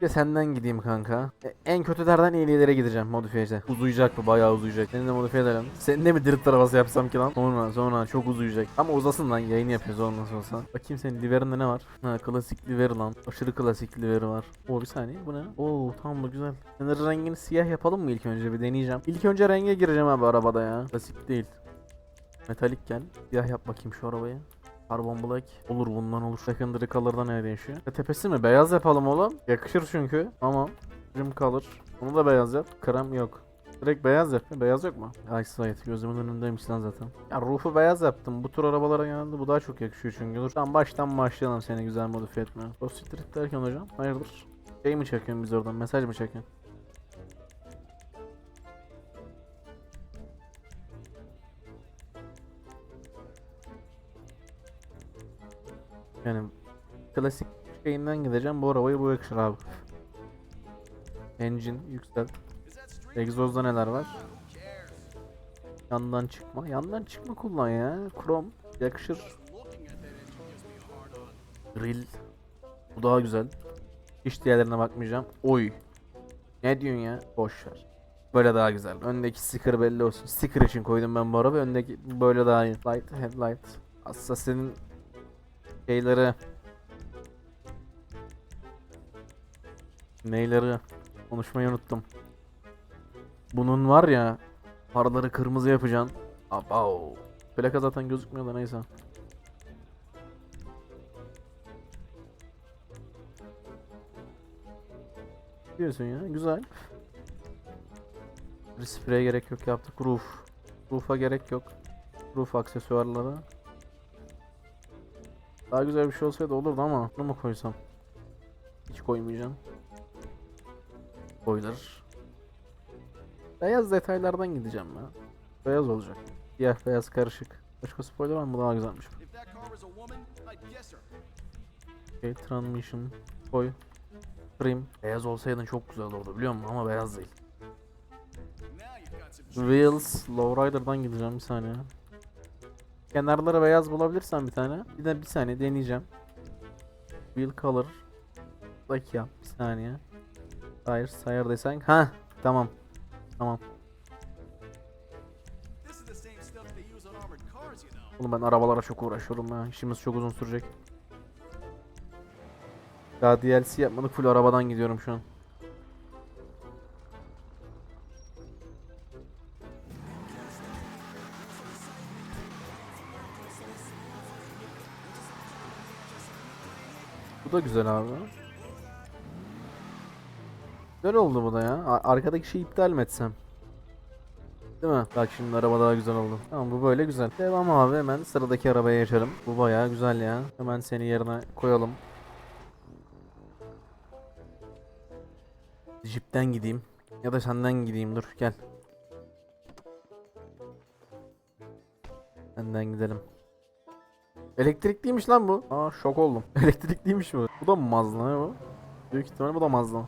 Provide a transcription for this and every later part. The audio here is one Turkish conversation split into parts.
De senden gideyim kanka. E, en kötülerden iyilere gideceğim modifiyece. Uzayacak bu bayağı uzayacak. Seni de modifiye edelim. Senin de mi drift arabası yapsam ki lan? Sonra sonra çok uzayacak. Ama uzasın lan yayın yapıyoruz o nasıl olsa. Bakayım senin liverinde ne var? Ha klasik liver lan. Aşırı klasik liveri var. O bir saniye bu ne? Oo tamam bu güzel. Sınır rengini siyah yapalım mı ilk önce bir deneyeceğim. İlk önce renge gireceğim abi arabada ya. Klasik değil. Metalik gel. Siyah yap bakayım şu arabayı. Carbon Black. Olur bundan olur. Secondary Color'da ne değişiyor? E, tepesi mi? Beyaz yapalım oğlum. Yakışır çünkü. Tamam. Trim Color. Bunu da beyaz yap. Krem yok. Direkt beyaz yap. Beyaz yok mu? Eyesight. Gözümün önündeymiş lan zaten. Ya rufu beyaz yaptım. Bu tür arabalara genelde bu daha çok yakışıyor çünkü. Dur. Tamam baştan başlayalım seni güzel modifiye etmeye. Cross Street derken hocam. Hayırdır? Şey mi çekiyorsun biz oradan? Mesaj mı çekiyorsun? Yani klasik şeyinden gideceğim. Bu arabayı bu yakışır abi. Engine yükselt. Egzozda neler var? Yandan çıkma. Yandan çıkma kullan ya. Krom yakışır. Grill. Bu daha güzel. Hiç diğerlerine bakmayacağım. Oy. Ne diyorsun ya? Boş ver. Böyle daha güzel. Öndeki sticker belli olsun. Sticker için koydum ben bu araba. Öndeki böyle daha iyi. Light, headlight. Aslında senin şeyleri neyleri konuşmayı unuttum. Bunun var ya farları kırmızı yapacaksın. Abav. Plaka zaten gözükmüyor da neyse. Diyorsun ya güzel. Bir spreye gerek yok yaptık. Roof. Roof'a gerek yok. Roof aksesuarları. Daha güzel bir şey olsaydı olurdu ama bunu mu koysam? Hiç koymayacağım. Boiler. Beyaz detaylardan gideceğim ya. Beyaz olacak. Siyah beyaz karışık. Başka spoiler var mı? Daha güzelmiş. Okay, transmission. Koy. Trim. Beyaz olsaydın çok güzel olurdu biliyor musun? Ama beyaz değil. Wheels. Lowrider'dan gideceğim bir saniye. Kenarları beyaz bulabilirsem bir tane. Bir de bir saniye deneyeceğim. Wheel color. Yap bir saniye. Tires, tire desen. Ha, tamam. Tamam. Oğlum ben arabalara çok uğraşıyorum ya. İşimiz çok uzun sürecek. Daha DLC yapmadık. Full arabadan gidiyorum şu an. Bu da güzel abi. Güzel oldu bu da ya. Arkadaki şeyi iptal mi etsem? Değil mi? Bak şimdi araba daha güzel oldu. Tamam bu böyle güzel. Devam abi hemen sıradaki arabaya geçelim. Bu bayağı güzel ya. Hemen seni yerine koyalım. Jeep'ten gideyim. Ya da senden gideyim dur gel. Senden gidelim. Elektrikliymiş lan bu. Aa şok oldum. Elektrikliymiş bu. Bu da mı Mazda ne bu? Büyük ihtimalle bu da Mazda.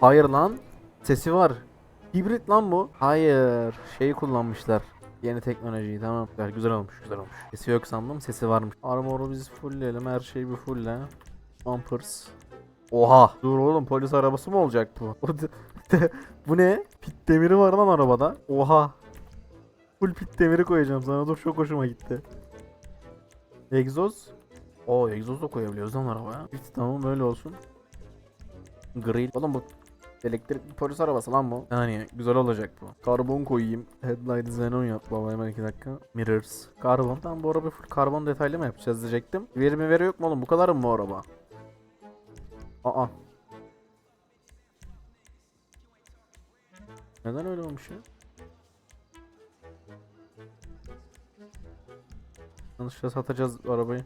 Hayır lan. Sesi var. Hibrit lan bu. Hayır. Şeyi kullanmışlar. Yeni teknolojiyi tamam. Güzel, güzel olmuş güzel olmuş. Sesi yok sandım sesi varmış. Armor'u biz fullleyelim her şeyi bir fullle. Bumpers. Oha. Dur oğlum polis arabası mı olacak bu? Bu ne? Pit demiri var lan arabada. Oha. Full pit demiri koyacağım sana dur çok hoşuma gitti. Egzoz. Oo egzoz da koyabiliyoruz lan arabaya. Pit tamam böyle olsun. Grill. Oğlum bu Elektrikli polis arabası lan bu. Yani güzel olacak bu. Karbon koyayım. Headlight xenon yap baba hemen 2 dakika. Mirrors. Karbon. Tamam bu araba full karbon detaylı mı yapacağız diyecektim. Veri mi veri yok mu oğlum? Bu kadar mı bu araba? Aa. Neden öyle olmuş ya? Yanlışlıkla satacağız arabayı.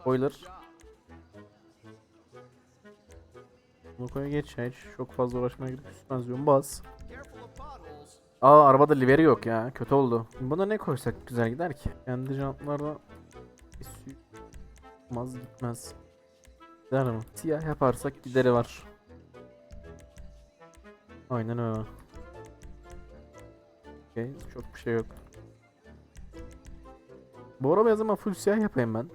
Spoiler. koy geç ya hiç çok fazla uğraşmaya gerek yok. Süspansiyon bas. Aa arabada liveri yok ya. Kötü oldu. Buna ne koysak güzel gider ki? Kendi jantlarla gitmez gitmez. Gider mi? Siyah yaparsak gideri var. Aynen öyle. Okey, çok bir şey yok. Bu araba o zaman full siyah yapayım ben.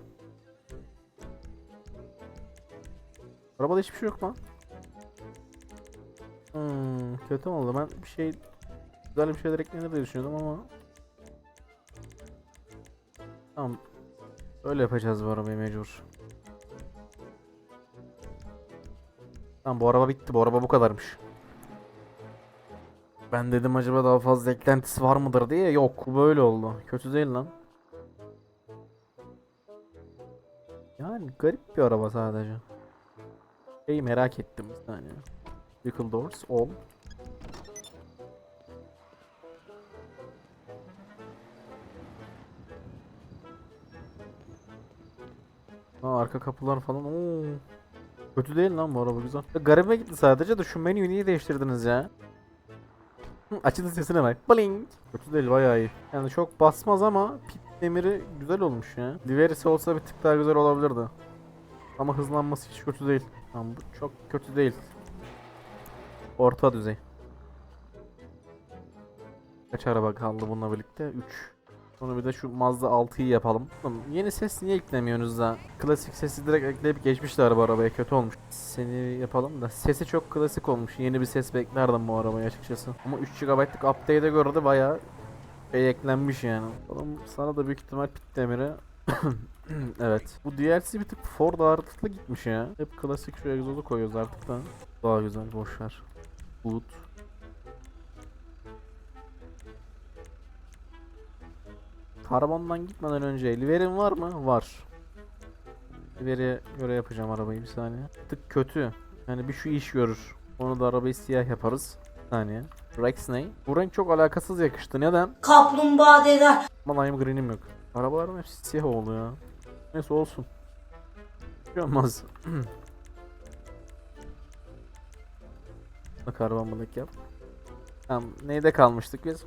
Arabada hiçbir şey yok lan. Hmm, kötü oldu? Ben bir şey güzel bir şeyler eklenir diye düşünüyordum ama Tamam. Öyle yapacağız bu arabayı mecbur. Tamam bu araba bitti. Bu araba bu kadarmış. Ben dedim acaba daha fazla eklentisi var mıdır diye. Yok. Böyle oldu. Kötü değil lan. Garip bir araba sadece. Şeyi merak ettim bir saniye. Vehicle doors all. Ha, arka kapılar falan. Oo. Kötü değil lan bu araba güzel. Garibime gitti sadece de şu menüyü niye değiştirdiniz ya? Açıldı sesine bak. Bling. Kötü değil bayağı iyi. Yani çok basmaz ama pit demiri güzel olmuş ya. Liverisi olsa bir tık daha güzel olabilirdi. Ama hızlanması hiç kötü değil. Tamam bu çok kötü değil. Orta düzey. Kaç araba kaldı bununla birlikte? 3. Sonra bir de şu Mazda 6'yı yapalım. Oğlum, yeni ses niye eklemiyorsunuz da? Klasik sesi direkt ekleyip geçmişler bu arabaya kötü olmuş. Seni yapalım da sesi çok klasik olmuş. Yeni bir ses beklerdim bu arabaya açıkçası. Ama 3 GB'lık update'e göre de bayağı eklenmiş yani. Oğlum sana da büyük ihtimal pit demiri evet. Bu DLC bir tık Ford ağırlıklı gitmiş ya. Hep klasik şu egzozu koyuyoruz artık da. Daha güzel boşver. Boot. Karbondan gitmeden önce liverin var mı? Var. Liveriye göre yapacağım arabayı bir saniye. Bir Tık kötü. Yani bir şu iş görür. Onu da arabayı siyah yaparız. Bir saniye. Rex ne? Bu renk çok alakasız yakıştı. Neden? Kaplumbağa deder. Ama lime green'im yok. Arabaların hepsi siyah oldu ya. Neyse olsun. Bir şey olmaz. Buna Karbon black yap. Tamam neyde kalmıştık biz?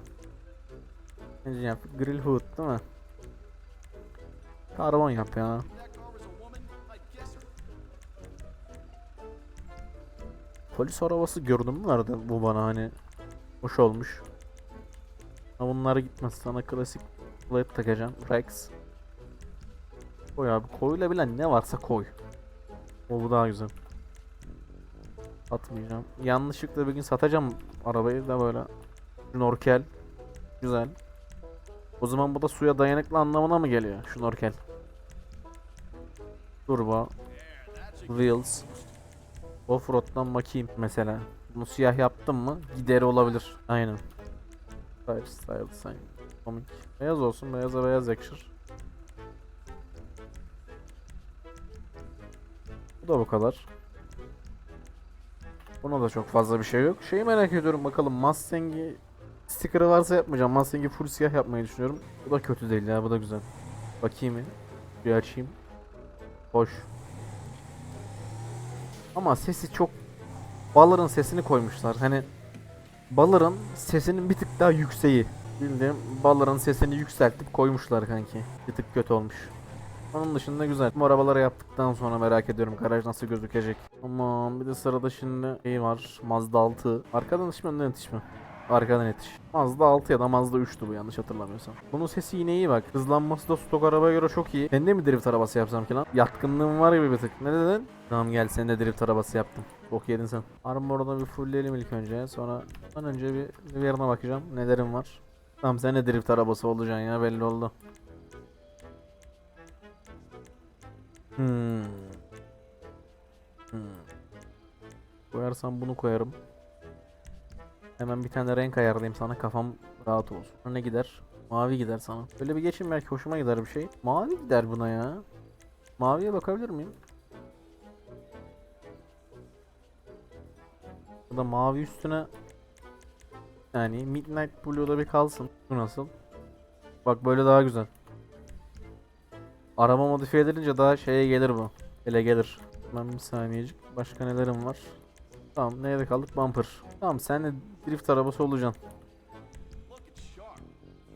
Engine yap. Grill hood değil mi? Karbon yap ya. Polis arabası gördüm mü vardı bu bana hani hoş olmuş. Ama bunlar gitmez sana klasik plate takacağım. Rex. Koy abi koyulabilen ne varsa koy. O bu daha güzel. Atmayacağım. Yanlışlıkla bir gün satacağım arabayı da böyle. Şnorkel. Güzel. O zaman bu da suya dayanıklı anlamına mı geliyor? Şnorkel. Turbo. Wheels. Offroad'dan bakayım mesela. Bunu siyah yaptım mı gideri olabilir. Aynen. Style, style, sign. Komik. Beyaz olsun, beyaza beyaz yakışır. Bu da bu kadar. Buna da çok fazla bir şey yok. Şeyi merak ediyorum bakalım Mustang'i sticker'ı varsa yapmayacağım. Mustang'i full siyah yapmayı düşünüyorum. Bu da kötü değil ya, bu da güzel. Bakayım bir. Bir açayım. Hoş. Ama sesi çok Baller'ın sesini koymuşlar. Hani Baller'ın sesinin bir tık daha yükseği. Bildiğim Baller'ın sesini yükseltip koymuşlar kanki. Bir tık kötü olmuş. Onun dışında güzel. Bu arabaları yaptıktan sonra merak ediyorum garaj nasıl gözükecek. Aman bir de sırada şimdi şey var. Mazda 6. Arkadan yetiş mi önden yetiş mi? Arkadan yetiş. Mazda 6 ya da Mazda 3'tü bu yanlış hatırlamıyorsam. Bunun sesi yine iyi bak. Hızlanması da stok arabaya göre çok iyi. Ben de mi drift arabası yapsam ki lan? Yatkınlığım var gibi bir tık. Ne dedin? Tamam gel sen de drift arabası yaptım. Bok yedin sen. Armor'da bir fullleyelim ilk önce. Sonra ben önce bir yerine bakacağım. Nelerim var. Tamam sen de drift arabası olacaksın ya belli oldu. Hmm. Hmm. Koyarsam bunu koyarım. Hemen bir tane renk ayarlayayım sana kafam rahat olsun. Ne gider? Mavi gider sana. Böyle bir geçin belki hoşuma gider bir şey. Mavi gider buna ya. Maviye bakabilir miyim? Bu da mavi üstüne yani Midnight Blue'da bir kalsın. Bu nasıl? Bak böyle daha güzel. Araba modifiye edilince daha şeye gelir bu. Ele gelir. Ben bir saniyecik. Başka nelerim var? Tamam neye kaldık? Bumper. Tamam sen de drift arabası olacaksın.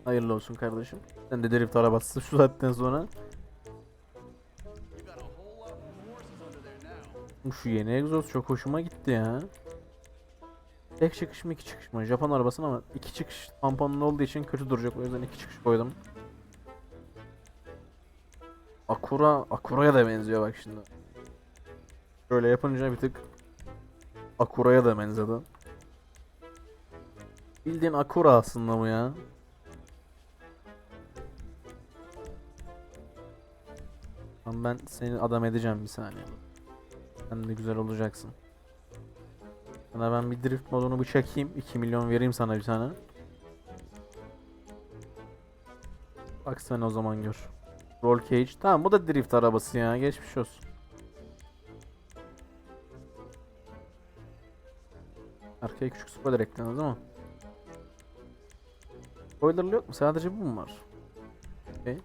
Hayırlı olsun kardeşim. Sen de drift arabası şu saatten sonra. Şu yeni egzoz çok hoşuma gitti ya. Tek çıkış mı iki çıkış mı? Japon arabasın ama iki çıkış tamponlu olduğu için kötü duracak. O yüzden iki çıkış koydum. Acura, Acura'ya da benziyor bak şimdi. Böyle yapınca bir tık Akura'ya da benzedi. Bildiğin Akura aslında bu ya. Lan ben seni adam edeceğim bir saniye. Sen de güzel olacaksın. Sana ben bir drift modunu bir çekeyim. 2 milyon vereyim sana bir tane. Bak sen o zaman gör. Roll cage. Tamam bu da drift arabası ya. Geçmiş olsun. Arkaya küçük spoiler eklediniz ama. Spoilerlı yok mu? Sadece bu mu var? Okay.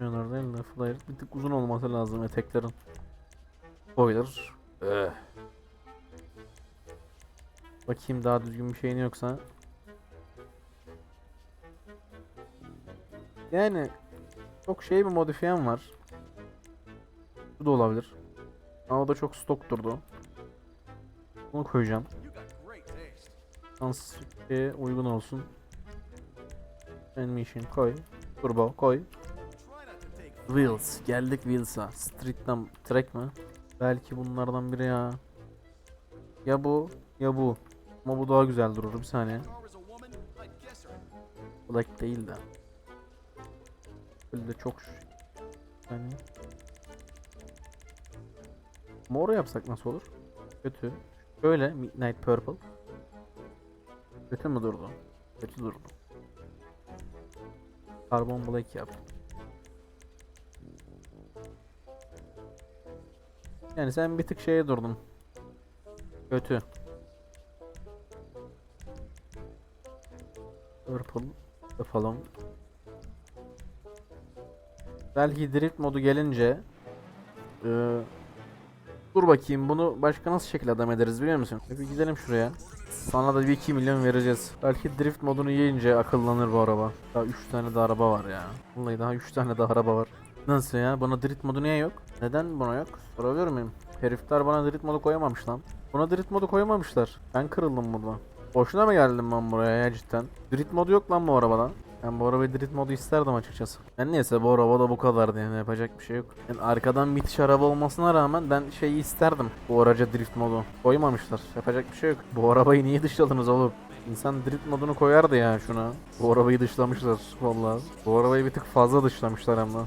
Yanlar değil de flyer. Bir tık uzun olması lazım eteklerin. Spoiler. Eh. Bakayım daha düzgün bir şeyin yoksa. Yani çok şey bir modifiyen var. Bu da olabilir. Ama o da çok stok durdu. Bunu koyacağım. Şeye uygun olsun. Animation koy. Turbo koy. Wheels. Geldik Wheels'a. Street'ten track mi? Belki bunlardan biri ya. Ya bu ya bu. Ama bu daha güzel durur. Bir saniye. Black değil de. Böyle çok yani. Mor yapsak nasıl olur? Kötü. Şöyle Midnight Purple. Kötü mü durdu? Kötü durdu. Carbon Black yap. Yani sen bir tık şeye durdun. Kötü. Purple yapalım. Belki drift modu gelince eee, Dur bakayım bunu başka nasıl şekilde adam ederiz biliyor musun? Bir gidelim şuraya. Sana da bir 2 milyon vereceğiz. Belki drift modunu yiyince akıllanır bu araba. Daha 3 tane de araba var ya. Vallahi daha 3 tane de araba var. Nasıl ya? Buna drift modu niye yok? Neden buna yok? Sorabilir miyim? Herifler bana drift modu koyamamış lan. Buna drift modu koymamışlar. Ben kırıldım burada. Boşuna mı geldim ben buraya ya cidden? Drift modu yok lan bu arabada. Ben bu arabayı drift modu isterdim açıkçası. Ben neyse bu araba da bu kadardı yani yapacak bir şey yok. Yani arkadan bitiş araba olmasına rağmen ben şeyi isterdim. Bu araca drift modu. Koymamışlar. Yapacak bir şey yok. Bu arabayı niye dışladınız oğlum? İnsan drift modunu koyardı ya şuna. Bu arabayı dışlamışlar vallahi. Bu arabayı bir tık fazla dışlamışlar hem de.